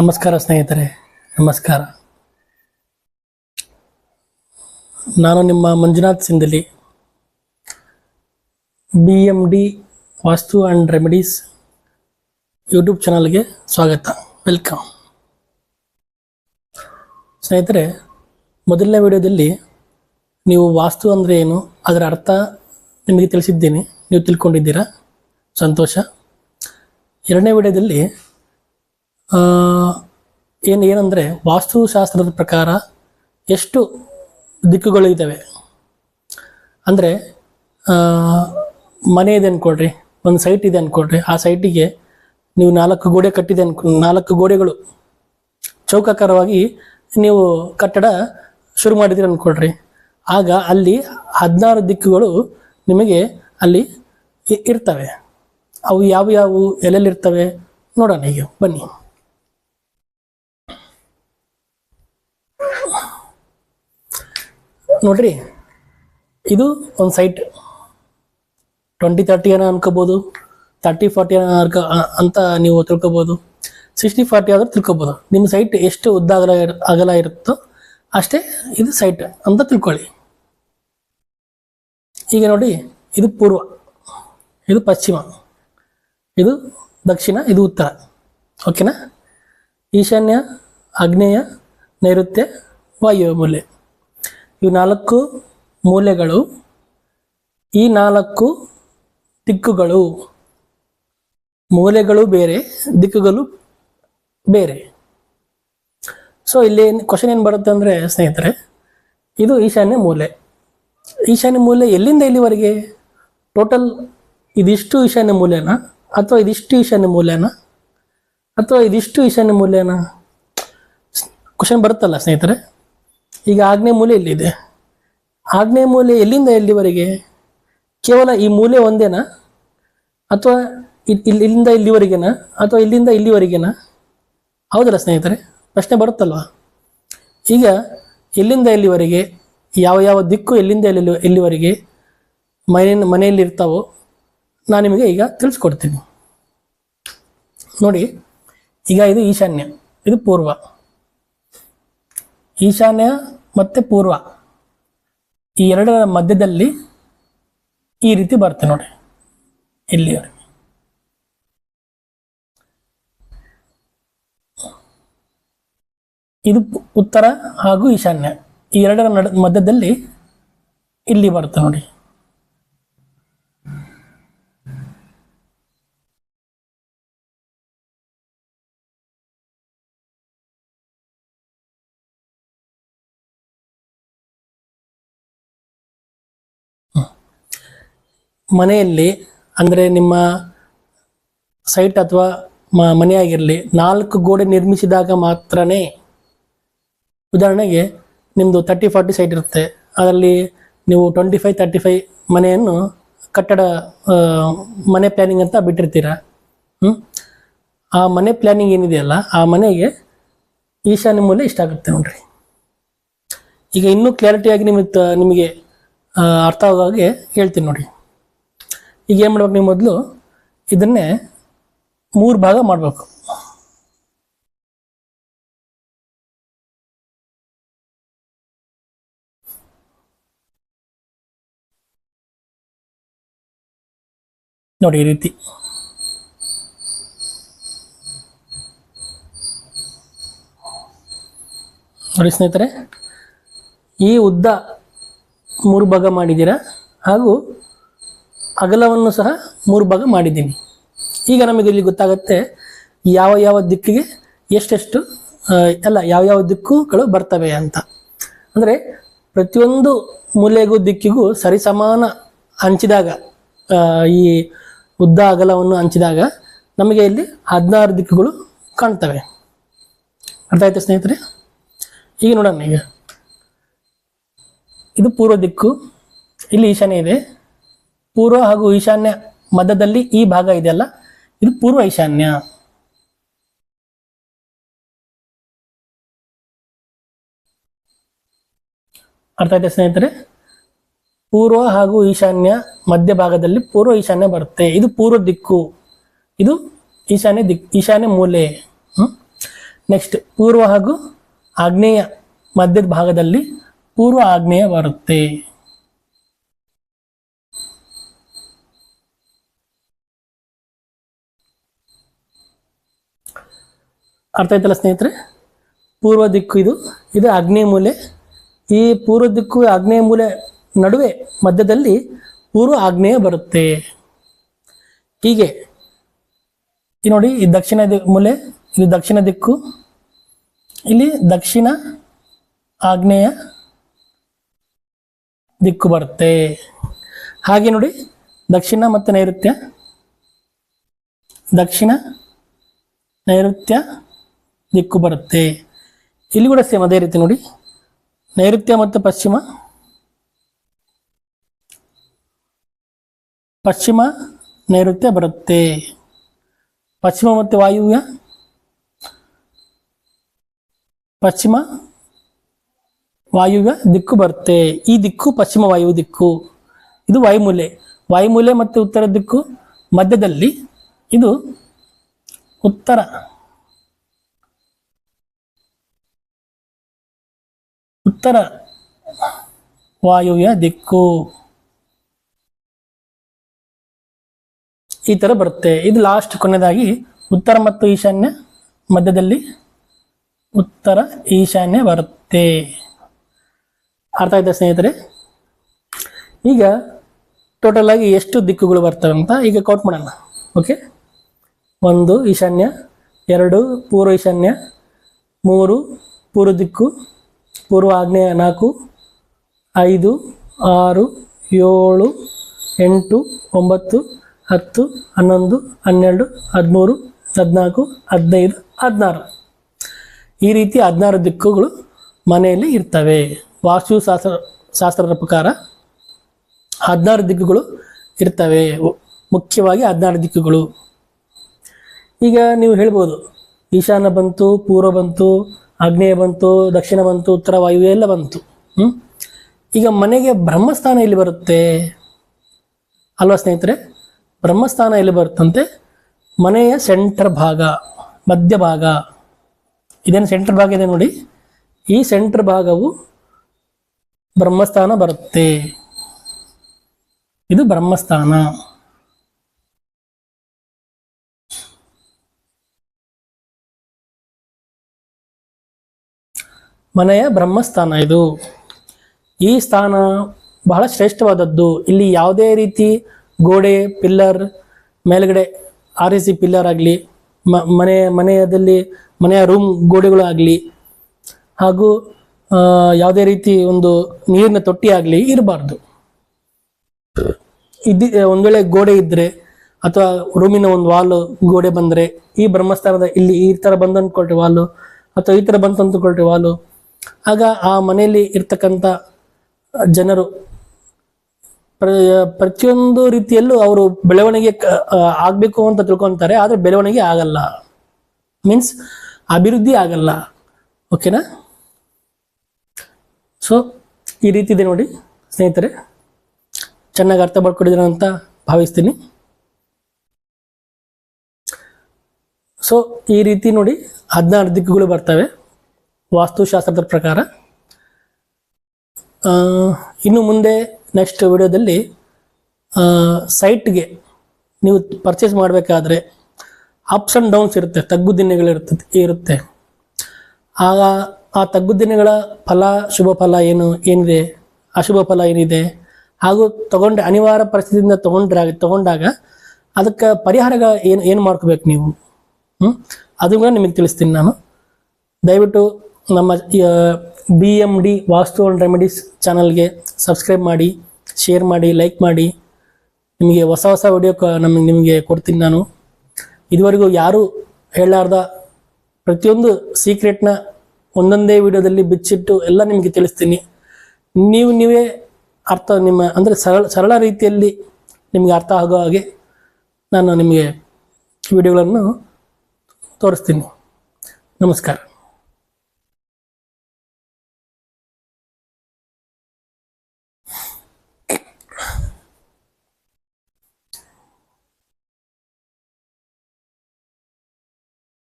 ನಮಸ್ಕಾರ ಸ್ನೇಹಿತರೆ, ನಮಸ್ಕಾರ. ನಾನು ನಿಮ್ಮ Manjunath Sindhali. B M D vastu and remedies YouTube ಚಾನಲ್ಗೆ ಸ್ವಾಗತ, ವೆಲ್ಕಮ್. ಸ್ನೇಹಿತರೆ, ಮೊದಲನೇ ವಿಡಿಯೋದಲ್ಲಿ ನೀವು ವಾಸ್ತು ಅಂದರೆ ಏನು, ಅದರ ಅರ್ಥ ನಿಮಗೆ ತಿಳಿಸಿದ್ದೀನಿ, ನೀವು ತಿಳ್ಕೊಂಡಿದ್ದೀರಾ? ಸಂತೋಷ. ಎರಡನೇ ವಿಡಿಯೋದಲ್ಲಿ ಏನು ಏನಂದರೆ ವಾಸ್ತುಶಾಸ್ತ್ರದ ಪ್ರಕಾರ ಎಷ್ಟು ದಿಕ್ಕುಗಳು ಇದ್ದಾವೆ ಅಂದರೆ ಮನೆ ಇದೆ ಅಂದ್ಕೊಳ್ರಿ ಒಂದು ಸೈಟ್ ಇದೆ ಅಂದ್ಕೊಳ್ರಿ ಆ ಸೈಟಿಗೆ ನೀವು ನಾಲ್ಕು ಗೋಡೆ ಕಟ್ಟಿದೆ ಅನ್ಕೊ, ನಾಲ್ಕು ಗೋಡೆಗಳು. ಚೌಕಾಕಾರವಾಗಿ ನೀವು ಕಟ್ಟಡ ಶುರು ಮಾಡಿದಿರಿ ಅಂದ್ಕೊಳ್ರಿ ಆಗ ಅಲ್ಲಿ ಹದಿನಾರು ದಿಕ್ಕುಗಳು ನಿಮಗೆ ಅಲ್ಲಿ ಇರ್ತವೆ. ಅವು ಯಾವ ಯಾವ ಎಲ್ಲೆಲ್ಲಿರ್ತವೆ? ನೋಡೋಣ ಈಗ, ಬನ್ನಿ. ನೋಡ್ರಿ. ಇದು ಒಂದು ಸೈಟ್ ಟ್ವೆಂಟಿ ತರ್ಟಿ ಏನೋ ಅನ್ಕೋಬೋದು. ತರ್ಟಿ ಫಾರ್ಟಿ ಏನೋ ಅಂತ ನೀವು ತಿಳ್ಕೊಬೋದು. ಸಿಕ್ಸ್ಟಿ ಫಾರ್ಟಿ ಆದರೂ ತಿಳ್ಕೊಬೋದು. ನಿಮ್ಮ ಸೈಟ್ ಎಷ್ಟು ಉದ್ದ ಅಗಲ ಅಗಲ ಇರುತ್ತೋ ಅಷ್ಟೇ ಇದು ಸೈಟ್ ಅಂತ ತಿಳ್ಕೊಳ್ಳಿ. ಈಗ ನೋಡಿ, ಇದು ಪೂರ್ವ. ಇದು ಪಶ್ಚಿಮ. ಇದು ದಕ್ಷಿಣ, ಇದು ಉತ್ತರ. ಓಕೆನಾ ಈಶಾನ್ಯ, ಆಗ್ನೇಯ, ನೈಋತ್ಯ, ವಾಯುವ್ಯ ಇವು ನಾಲ್ಕು ಮೂಲೆಗಳು, ಈ ನಾಲ್ಕು ದಿಕ್ಕುಗಳು. ಮೂಲೆಗಳು ಬೇರೆ, ದಿಕ್ಕುಗಳು ಬೇರೆ. ಸೊ ಇಲ್ಲಿ ಕ್ವಶನ್ ಏನು ಬರುತ್ತೆ ಅಂದರೆ, ಸ್ನೇಹಿತರೆ, ಇದು ಈಶಾನ್ಯ ಮೂಲೆ. ಈಶಾನ್ಯ ಮೂಲೆ ಎಲ್ಲಿಂದ ಎಲ್ಲಿವರೆಗೆ ಟೋಟಲ್ ಇದಿಷ್ಟು ಈಶಾನ್ಯ ಮೂಲೆನಾ? ಅಥವಾ ಇದಿಷ್ಟು ಈಶಾನ್ಯ ಮೂಲೆನಾ? ಅಥವಾ ಇದಿಷ್ಟು ಈಶಾನ್ಯ ಮೂಲೆನಾ? ಕ್ವಶನ್ ಬರುತ್ತಲ್ಲ, ಸ್ನೇಹಿತರೆ? ಈಗ ಆಗ್ನೇಯ ಮೂಲೆ ಎಲ್ಲಿದೆ? ಆಗ್ನೇಯ ಮೂಲೆ ಎಲ್ಲಿಂದ ಎಲ್ಲಿವರೆಗೆ? ಕೇವಲ ಈ ಮೂಲೆ ಒಂದೇನಾ? ಅಥವಾ ಇಲ್ಲಿ ಇಲ್ಲಿಂದ ಇಲ್ಲಿವರೆಗೆನಾ? ಅಥವಾ ಇಲ್ಲಿಂದ ಇಲ್ಲಿವರೆಗೆನಾ? ಹೌದಲ್ಲ ಸ್ನೇಹಿತರೆ, ಪ್ರಶ್ನೆ ಬರುತ್ತಲ್ವಾ? ಈಗ ಎಲ್ಲಿಂದ ಎಲ್ಲಿವರೆಗೆ, ಯಾವ ಯಾವ ದಿಕ್ಕು ಎಲ್ಲಿಂದ ಎಲ್ಲಿ ಎಲ್ಲಿವರೆಗೆ ಮನೆ ಮನೆಯಲ್ಲಿ ಇರ್ತಾವೋ ನಾನು ನಿಮಗೆ ಈಗ ತಿಳಿಸ್ಕೊಡ್ತೀನಿ. ನೋಡಿ, ಈಗ ಇದು ಈಶಾನ್ಯ, ಇದು ಪೂರ್ವ. ಈಶಾನ್ಯ ಮತ್ತು ಪೂರ್ವ. ಈ ಎರಡರ ಮಧ್ಯದಲ್ಲಿ ಈ ರೀತಿ ಬರುತ್ತೆ ನೋಡಿ ಇಲ್ಲಿವರೆಗೆ. ಇದು ಉತ್ತರ ಹಾಗೂ ಈಶಾನ್ಯ. ಈ ಎರಡರ ನಡ, ಮಧ್ಯದಲ್ಲಿ ಇಲ್ಲಿ ಬರುತ್ತೆ ನೋಡಿ ಮನೆಯಲ್ಲಿ, ಅಂದರೆ ನಿಮ್ಮ ಸೈಟ್ ಅಥವಾ ಮನೆಯಾಗಿರಲಿ, ನಾಲ್ಕು ಗೋಡೆ ನಿರ್ಮಿಸಿದಾಗ ಮಾತ್ರನೇ ಉದಾಹರಣೆಗೆ ನಿಮ್ಮದು ತರ್ಟಿ ಫಾರ್ಟಿ ಸೈಟ್ ಇರುತ್ತೆ. ಅದರಲ್ಲಿ ನೀವು ಟ್ವೆಂಟಿ ಫೈವ್ ತರ್ಟಿ ಫೈವ್ ಮನೆಯನ್ನು ಕಟ್ಟಡ ಮನೆ ಪ್ಲ್ಯಾನಿಂಗ್ ಅಂತ ಬಿಟ್ಟಿರ್ತೀರ. ಹ್ಞೂ ಆ ಮನೆ ಪ್ಲ್ಯಾನಿಂಗ್ ಏನಿದೆಯಲ್ಲ ಆ ಮನೆಗೆ ಈಶಾನ್ಯ ಮೂಲೆ ಇಷ್ಟ ಆಗುತ್ತೆ ನೋಡ್ರಿ. ಈಗ ಇನ್ನೂ ಕ್ಲಾರಿಟಿಯಾಗಿ ನಿಮಗೆ ನಿಮಗೆ ಅರ್ಥ ಆಗೋ ಹಾಗೆ ಹೇಳ್ತೀನಿ ನೋಡಿ ಈಗ ಏನು ಮಾಡ್ಬೇಕು ನೀವು ಮೊದಲು ಇದನ್ನೇ ಮೂರು ಭಾಗ ಮಾಡಬೇಕು. ನೋಡಿ ಈ ರೀತಿ. ನೋಡಿ ಸ್ನೇಹಿತರೆ, ಈ ಉದ್ದ ಮೂರು ಭಾಗ ಮಾಡಿದ್ದೀರಾ? ಹಾಗೂ ಅಗಲವನ್ನು ಸಹ ಮೂರು ಭಾಗ ಮಾಡಿದ್ದೀನಿ. ಈಗ ನಮಗೆ ಇಲ್ಲಿ ಗೊತ್ತಾಗುತ್ತೆ ಯಾವ ಯಾವ ದಿಕ್ಕಿಗೆ ಎಷ್ಟೆಷ್ಟು ಅಲ್ಲ ಯಾವ ಯಾವ ದಿಕ್ಕುಗಳು ಬರ್ತವೆ ಅಂತ. ಅಂದರೆ ಪ್ರತಿಯೊಂದು ಮೂಲೆಗೂ ದಿಕ್ಕಿಗೂ ಸರಿಸಮಾನ ಹಂಚಿದಾಗ ಈ ಉದ್ದ ಅಗಲವನ್ನು ಹಂಚಿದಾಗ ನಮಗೆ ಇಲ್ಲಿ ಹದಿನಾರು ದಿಕ್ಕುಗಳು ಕಾಣ್ತವೆ. ಅರ್ಥ ಆಯ್ತಾ ಸ್ನೇಹಿತರೆ? ಈಗ ನೋಡೋಣ ಈಗ. ಇದು ಪೂರ್ವ ದಿಕ್ಕು, ಇಲ್ಲಿ ಈಶಾನ್ಯ ಇದೆ. ಪೂರ್ವ ಹಾಗೂ ಈಶಾನ್ಯ ಮಧ್ಯದಲ್ಲಿ ಈ ಭಾಗ ಇದೆಯಲ್ಲ? ಇದು ಪೂರ್ವ ಈಶಾನ್ಯ. ಅರ್ಥ ಆಯ್ತಾ ಸ್ನೇಹಿತರೆ? ಪೂರ್ವ ಹಾಗೂ ಈಶಾನ್ಯ ಮಧ್ಯಭಾಗದಲ್ಲಿ ಪೂರ್ವ ಈಶಾನ್ಯ ಬರುತ್ತೆ. ಇದು ಪೂರ್ವ ದಿಕ್ಕು. ಇದು ಈಶಾನ್ಯ ದಿಕ್, ಈಶಾನ್ಯ ಮೂಲೆ? ನೆಕ್ಸ್ಟ್ ಪೂರ್ವ ಹಾಗೂ ಆಗ್ನೇಯ ಮಧ್ಯದ ಭಾಗದಲ್ಲಿ ಪೂರ್ವ ಆಗ್ನೇಯ ಬರುತ್ತೆ. ಅರ್ಥ ಆಯ್ತಲ್ಲ ಸ್ನೇಹಿತರೆ? ಪೂರ್ವ ದಿಕ್ಕು ಇದು. ಇದು ಆಗ್ನೇಯ ಮೂಲೆ. ಈ ಪೂರ್ವ ದಿಕ್ಕು, ಆಗ್ನೇಯ ಮೂಲೆ ನಡುವೆ ಮಧ್ಯದಲ್ಲಿ ಪೂರ್ವ ಆಗ್ನೇಯ ಬರುತ್ತೆ. ಹೀಗೆ. ಈ ನೋಡಿ, ಈ ದಕ್ಷಿಣ ಮೂಲೆ ಇದು ದಕ್ಷಿಣ ದಿಕ್ಕು, ಇಲ್ಲಿ ದಕ್ಷಿಣ ಆಗ್ನೇಯ ದಿಕ್ಕು ಬರುತ್ತೆ. ಹಾಗೆ ನೋಡಿ, ದಕ್ಷಿಣ ಮತ್ತು ನೈಋತ್ಯ. ದಕ್ಷಿಣ ನೈಋತ್ಯ ದಿಕ್ಕು ಬರುತ್ತೆ. ಇಲ್ಲಿ ಕೂಡ ಸೇಮ್ ಅದೇ ರೀತಿ ನೋಡಿ. ನೈಋತ್ಯ ಮತ್ತು ಪಶ್ಚಿಮ. ಪಶ್ಚಿಮ, ನೈಋತ್ಯ ಬರುತ್ತೆ. ಪಶ್ಚಿಮ ಮತ್ತು ವಾಯುವ್ಯ. ಪಶ್ಚಿಮ, ವಾಯುವ್ಯ ದಿಕ್ಕು ಬರುತ್ತೆ. ಈ ದಿಕ್ಕು ಪಶ್ಚಿಮ ವಾಯು ದಿಕ್ಕು. ಇದು ವಾಯುಮೂಲೆ. ವಾಯುಮೂಲೆ ಮತ್ತು ಉತ್ತರ ದಿಕ್ಕು ಮಧ್ಯದಲ್ಲಿ. ಇದು ಉತ್ತರ. ಉತ್ತರ ವಾಯುವ್ಯ ದಿಕ್ಕು. ಈ ಥರ ಬರುತ್ತೆ. ಇದು ಲಾಸ್ಟ್ ಕೊನೆಯದಾಗಿ ಉತ್ತರ ಮತ್ತು ಈಶಾನ್ಯ ಮಧ್ಯದಲ್ಲಿ ಉತ್ತರ ಈಶಾನ್ಯ ಬರುತ್ತೆ. ಅರ್ಥ ಆಯ್ತಾ ಸ್ನೇಹಿತರೆ? ಈಗ ಟೋಟಲ್ ಆಗಿ ಎಷ್ಟು ದಿಕ್ಕುಗಳು ಬರ್ತವೆ ಅಂತ ಈಗ ಕೌಂಟ್ ಮಾಡೋಣ. ಓಕೆ ಒಂದು ಈಶಾನ್ಯ, ಎರಡು ಪೂರ್ವ ಈಶಾನ್ಯ, ಮೂರು ಪೂರ್ವ ದಿಕ್ಕು ಪೂರ್ವ ಆಗ್ನೇಯ ನಾಲ್ಕು, ಐದು, ಆರು, ಏಳು, ಎಂಟು, ಒಂಬತ್ತು, ಹತ್ತು, ಹನ್ನೊಂದು, ಹನ್ನೆರಡು, ಹದಿಮೂರು, ಹದಿನಾಲ್ಕು, ಹದಿನೈದು, ಹದಿನಾರು. ಈ ರೀತಿ ಹದಿನಾರು ದಿಕ್ಕುಗಳು ಮನೆಯಲ್ಲಿ ಇರ್ತವೆ. ವಾಸ್ತು ಶಾಸ್ತ್ರ, ಶಾಸ್ತ್ರದ ಪ್ರಕಾರ ಹದಿನಾರು ದಿಕ್ಕುಗಳು ಇರ್ತವೆ. ಮುಖ್ಯವಾಗಿ ಹದಿನಾರು ದಿಕ್ಕುಗಳು. ಈಗ ನೀವು ಹೇಳ್ಬೋದು, ಈಶಾನ್ಯ ಬಂತು, ಪೂರ್ವ ಬಂತು ಆಗ್ನೇಯ ಬಂತು, ದಕ್ಷಿಣ ಬಂತು, ಉತ್ತರ ವಾಯು ಎಲ್ಲ ಬಂತು. ಹ್ಮ್? ಈಗ ಮನೆಗೆ ಬ್ರಹ್ಮಸ್ಥಾನ ಎಲ್ಲಿ ಬರುತ್ತೆ? ಅಲ್ವಾ ಸ್ನೇಹಿತರೆ? ಬ್ರಹ್ಮಸ್ಥಾನ ಎಲ್ಲಿ ಬರುತ್ತಂತೆ? ಮನೆಯ ಸೆಂಟರ್ ಭಾಗ, ಮಧ್ಯ ಭಾಗ. ಇದೇನು ಸೆಂಟರ್ ಭಾಗ ಇದೆ ನೋಡಿ. ಈ ಸೆಂಟರ್ ಭಾಗವು ಬ್ರಹ್ಮಸ್ಥಾನ ಬರುತ್ತೆ. ಇದು ಬ್ರಹ್ಮಸ್ಥಾನ. ಮನೆಯ ಬ್ರಹ್ಮಸ್ಥಾನ ಇದು. ಈ ಸ್ಥಾನ ಬಹಳ ಶ್ರೇಷ್ಠವಾದದ್ದು. ಇಲ್ಲಿ ಯಾವುದೇ ರೀತಿ ಗೋಡೆ, ಪಿಲ್ಲರ್, ಮೇಲ್ಗಡೆ ಆರ್ ಎ ಸಿ ಪಿಲ್ಲರ್ ಆಗಲಿ ಮನೆ, ಮನೆಯದಲ್ಲಿ, ಮನೆಯ ರೂಮ್ ಗೋಡೆಗಳು ಆಗಲಿ, ಹಾಗೂ ಯಾವುದೇ ರೀತಿ ಒಂದು ನೀರಿನ ತೊಟ್ಟಿ ಆಗಲಿ ಇರಬಾರ್ದು. ಇದ್ದಿ, ಒಂದು ವೇಳೆ ಗೋಡೆ ಇದ್ದರೆ ಅಥವಾ ರೂಮಿನ ಒಂದು ವಾಲ್ ಗೋಡೆ ಬಂದರೆ ಈ ಬ್ರಹ್ಮಸ್ಥಾನದ ಇಲ್ಲಿ ಈ ಥರ ಬಂದು ಅಂದ್ಕೊಳ್ರಿ ವಾಲು, ಅಥವಾ ಈ ಥರ ಬಂತು ಅಂದ್ಕೊಳ್ರಿ ವಾಲು ಆಗ ಆ ಮನೆಯಲ್ಲಿ ಇರ್ತಕ್ಕಂಥ ಜನರು ಪ್ರ- ಪ್ರತಿಯೊಂದು ರೀತಿಯಲ್ಲೂ ಅವರು ಬೆಳವಣಿಗೆ ಆಗಬೇಕು ಆಗ್ಬೇಕು ಅಂತ ತಿಳ್ಕೊತಾರೆ, ಆದರೆ ಬೆಳವಣಿಗೆ ಆಗಲ್ಲ. ಮೀನ್ಸ್ ಅಭಿವೃದ್ಧಿ ಆಗಲ್ಲ. ಓಕೆನಾ ಸೊ ಈ ರೀತಿ ಇದೆ ನೋಡಿ, ಸ್ನೇಹಿತರೆ. ಚೆನ್ನಾಗಿ ಅರ್ಥ ಮಾಡ್ಕೊಂಡಿದ್ದೀರ ಅಂತ ಭಾವಿಸ್ತೀನಿ. ಸೊ ಈ ರೀತಿ ನೋಡಿ ಹದಿನಾರು ದಿಕ್ಕುಗಳು ಬರ್ತವೆ. ವಾಸ್ತುಶಾಸ್ತ್ರದ ಪ್ರಕಾರ ಇನ್ನು ಮುಂದೆ ನೆಕ್ಸ್ಟ್ ವಿಡಿಯೋದಲ್ಲಿ ಸೈಟ್ಗೆ ನೀವು ಪರ್ಚೇಸ್ ಮಾಡಬೇಕಾದ್ರೆ ಅಪ್ಸ್ ಆ್ಯಂಡ್ ಡೌನ್ಸ್ ಇರುತ್ತೆ, ತಗ್ಗು ದಿನಗಳಿರ್ತದೆ ಇರುತ್ತೆ ಆಗ ಆ ತಗ್ಗು ದಿನಗಳ ಫಲ, ಶುಭ ಫಲ ಏನು, ಏನಿದೆ? ಅಶುಭ ಫಲ ಏನಿದೆ? ಹಾಗೂ ತಗೊಂಡ ಅನಿವಾರ್ಯ ಪರಿಸ್ಥಿತಿಯಿಂದ ತಗೊಂಡ್ರೆ ತಗೊಂಡಾಗ ಅದಕ್ಕೆ ಪರಿಹಾರ ಏನು ಏನು ಮಾಡ್ಕೋಬೇಕು ನೀವು? ಹ್ಞೂ ಅದು ಕೂಡ ನಿಮಗೆ ತಿಳಿಸ್ತೀನಿ ನಾನು. ದಯವಿಟ್ಟು ನಮ್ಮ B M D vastu and remedies ಚಾನಲ್ಗೆ ಸಬ್ಸ್ಕ್ರೈಬ್ ಮಾಡಿ ಶೇರ್ ಮಾಡಿ ಲೈಕ್ ಮಾಡಿ. ನಿಮಗೆ ಹೊಸ ಹೊಸ ವಿಡಿಯೋ ನಮಗೆ, ನಿಮಗೆ ಕೊಡ್ತೀನಿ ನಾನು. ಇದುವರೆಗೂ ಯಾರೂ ಹೇಳಲಾರ್ದ ಪ್ರತಿಯೊಂದು ಸೀಕ್ರೆಟ್ನ ಒಂದೊಂದೇ ವಿಡಿಯೋದಲ್ಲಿ ಬಿಚ್ಚಿಟ್ಟು ಎಲ್ಲ ನಿಮಗೆ ತಿಳಿಸ್ತೀನಿ. ನೀವು ನೀವೇ ಅರ್ಥ, ನಿಮ್ಮ, ಅಂದರೆ ಸರಳ ಸರಳ ರೀತಿಯಲ್ಲಿ ನಿಮಗೆ ಅರ್ಥ ಆಗೋ ಹಾಗೆ ನಾನು ನಿಮಗೆ ವಿಡಿಯೋಗಳನ್ನು ತೋರಿಸ್ತೀನಿ. ನಮಸ್ಕಾರ.